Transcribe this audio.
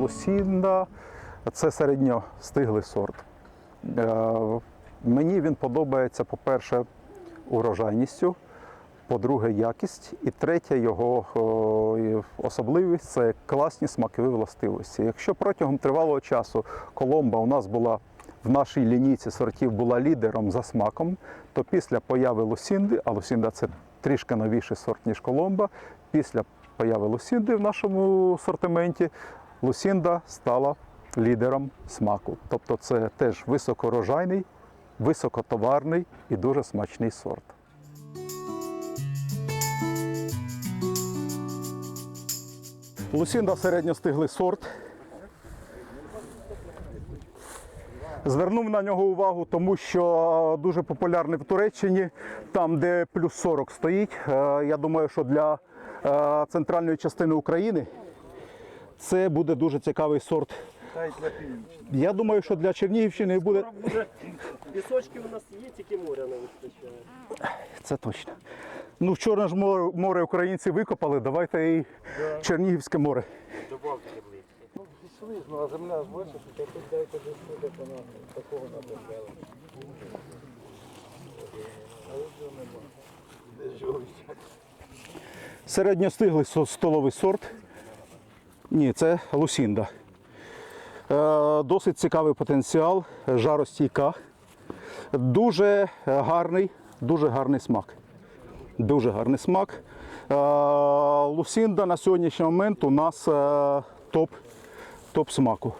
Лусінда це середньостиглий сорт. Е, Мені він подобається, по-перше, урожайністю, по-друге, якість. І третя його особливість це класні смакові властивості. Якщо протягом тривалого часу коломба у нас була в нашій лінійці сортів була лідером за смаком, то після появи лусінди, а лусінда це трішки новіший сорт, ніж коломба, після появи лусінди в нашому сортименті лусінда стала лідером смаку. Тобто це теж високорожайний, високотоварний і дуже смачний сорт. Лусінда середньостиглий сорт. Звернув на нього увагу, тому що дуже популярний в Туреччині, там, де плюс 40 стоїть. Е, Я думаю, що для е, центральної частини України це буде дуже цікавий сорт. Та й для північної. Я думаю, що для Чернігівщини буде. Пісочки у нас є, тільки моря не вистачає. Це точно. Ну, Чорне ж море, море українці викопали, давайте і Чернігівське море. Добавки. Ну, пішли ну а земля ж бачиш, то тут дайте десь сюди по. Такого надо взяли. А ось його нема. Де ж його взяти? Середньостиглий столовий сорт. Ні, це лусінда. Е, Досить цікавий потенціал, жаростійка. Дуже гарний, дуже гарний смак. Дуже гарний смак. Е, Лусінда на сьогоднішній момент у нас е, топ, топ смаку.